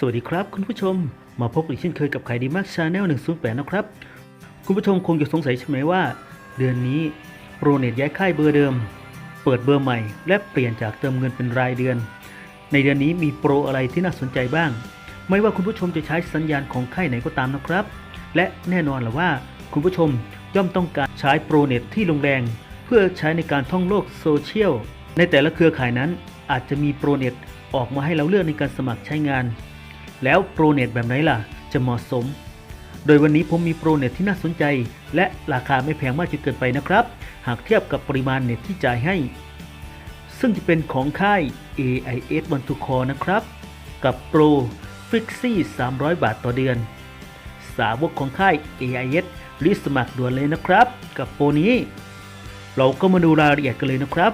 สวัสดีครับ คุณผู้ชมมาพบอีกเช่นเคยกับขายดีมากชาแนล108 นะครับ คุณผู้ชมคงจะสงสัยใช่ไหมว่า เดือนนี้โปรเน็ตย้ายค่ายเบอร์เดิม เปิดเบอร์ใหม่ และเปลี่ยนจากเติมเงินเป็นรายเดือน ในเดือนนี้มีโปรอะไรที่น่าสนใจบ้าง ไม่ว่าคุณผู้ชมจะใช้สัญญาณของค่ายไหนก็ตามนะครับ และแน่นอนแหละว่า คุณผู้ชมย่อมต้องการใช้โปรเน็ตที่ลงแรง เพื่อใช้ในการท่องโลกโซเชียลในแต่ละเครือข่ายนั้นอาจจะมีโปรเน็ตออกมาให้เราเลือกในการสมัครใช้งาน แล้วโปรเน็ตแบบไหนล่ะ จะเหมาะสม โดยวันนี้ผมมีโปรเน็ตที่น่าสนใจ และราคาไม่แพงมากจนเกินไปนะครับ หากเทียบกับปริมาณเน็ตที่จ่ายให้ ซึ่งจะเป็นของค่าย AIS One to c o นะครับ กับโปร Fixie 300 บาทต่อเดือน สาวกของค่าย AIS รีบสมัครด่วนเลยนะครับ กับโปรนี้ เราก็มาดูรายละเอียดกันเลยนะครับ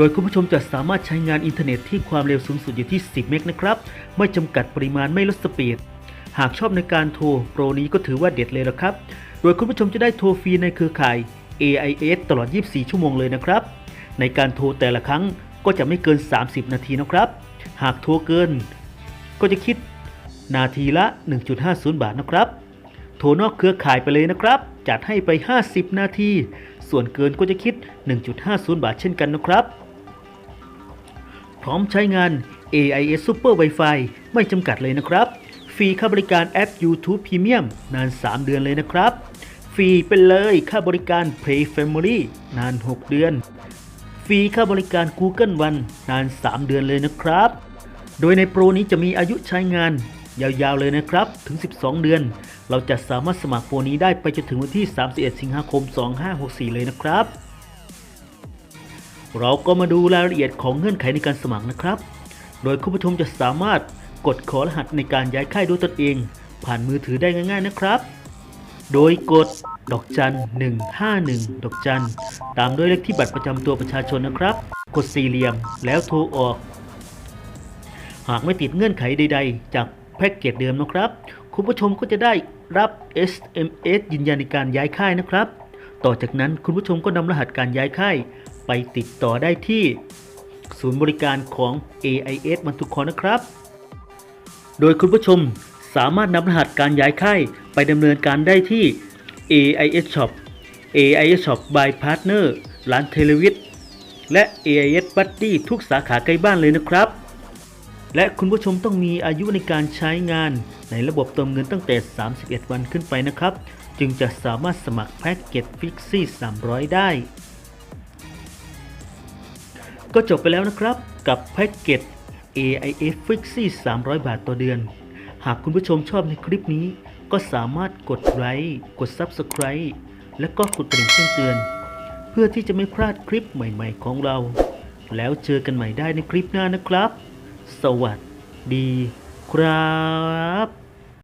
โดยคุณผู้ชมจะสามารถใช้งานอินเทอร์เน็ตที่ความเร็วสูงสุดอยู่ที่ 10 เมกนะครับ ไม่จำกัดปริมาณไม่ลดสปีด หากชอบในการโทรโปรนี้ก็ถือว่าเด็ดเลยละครับ โดยคุณผู้ชมจะได้โทรฟรีในเครือข่าย AIS ตลอด 24 ชั่วโมงเลยนะครับ ในการโทรแต่ละครั้งก็จะไม่เกิน 30 นาทีนะครับ หากโทรเกิน ก็จะคิดนาทีละ 1.50 บาทนะครับ โทรนอกเครือข่ายไปเลยนะครับ จัดให้ไป 50 นาที ส่วนเกินก็จะคิด 1.50 บาทเช่นกันนะครับ พร้อมใช้งาน AIS Super Wi-Fi ไม่จำกัดเลยนะครับ ฟรีค่าบริการแอป YouTube Premium นาน 3 เดือนเลยนะครับ ฟรีไปเลยค่าบริการ Play Family นาน 6 เดือน ฟรีค่าบริการ Google One นาน 3 เดือนเลยนะครับ โดยในโปรนี้จะมีอายุใช้งาน ยาวๆเลยนะครับ ถึง 12 เดือน เราจะสามารถสมัครโปรนี้ได้ไปจนถึงวันที่ 31 สิงหาคม 2564 เลยนะครับ เราก็มาดูรายละเอียดของเงื่อนไขในการสมัครนะครับ โดยคุณผู้ชมจะสามารถกดขอรหัสในการย้ายค่ายด้วยตนเอง ผ่านมือถือได้ง่าย ๆนะครับ โดยกดดอกจัน 151 ดอกจัน ตามด้วยเลขที่บัตรประจำตัวประชาชนนะครับ กดสี่เหลี่ยมแล้วโทรออก หากไม่ติดเงื่อนไขใด ๆ จากแพ็กเกจเดิมนะครับ คุณผู้ชมก็จะได้รับ SMS ยืนยันในการย้ายค่ายนะครับ ต่อจากนั้นคุณผู้ชมก็นำรหัสการย้ายค่ายไปติดต่อได้ที่ ศูนย์บริการของ AIS มันทุกคนนะครับ โดยคุณผู้ชมสามารถนำรหัสการย้ายค่ายไปดำเนินการได้ที่ AIS Shop AIS Shop by Partner ร้านเทเลวิทและ AIS Buddy ทุกสาขาใกล้บ้านเลยนะครับ และคุณผู้ชมต้องมีอายุในการใช้งานในระบบเติมเงินตั้งแต่ 31 วันขึ้นไปนะครับ จึงจะสามารถสมัครแพ็กเกจฟิกซี่300 ได้ ก็จบไปแล้วนะครับกับแพ็กเกจ AIS Fixie 300 บาทต่อเดือน หากคุณผู้ชมชอบในคลิปนี้ ก็สามารถกดไลค์กด Subscribe และก็กดกระดิ่งแจ้งเตือน เพื่อที่จะไม่พลาดคลิปใหม่ๆของเรา แล้วเจอกันใหม่ได้ในคลิปหน้านะครับ สวัสดีครับ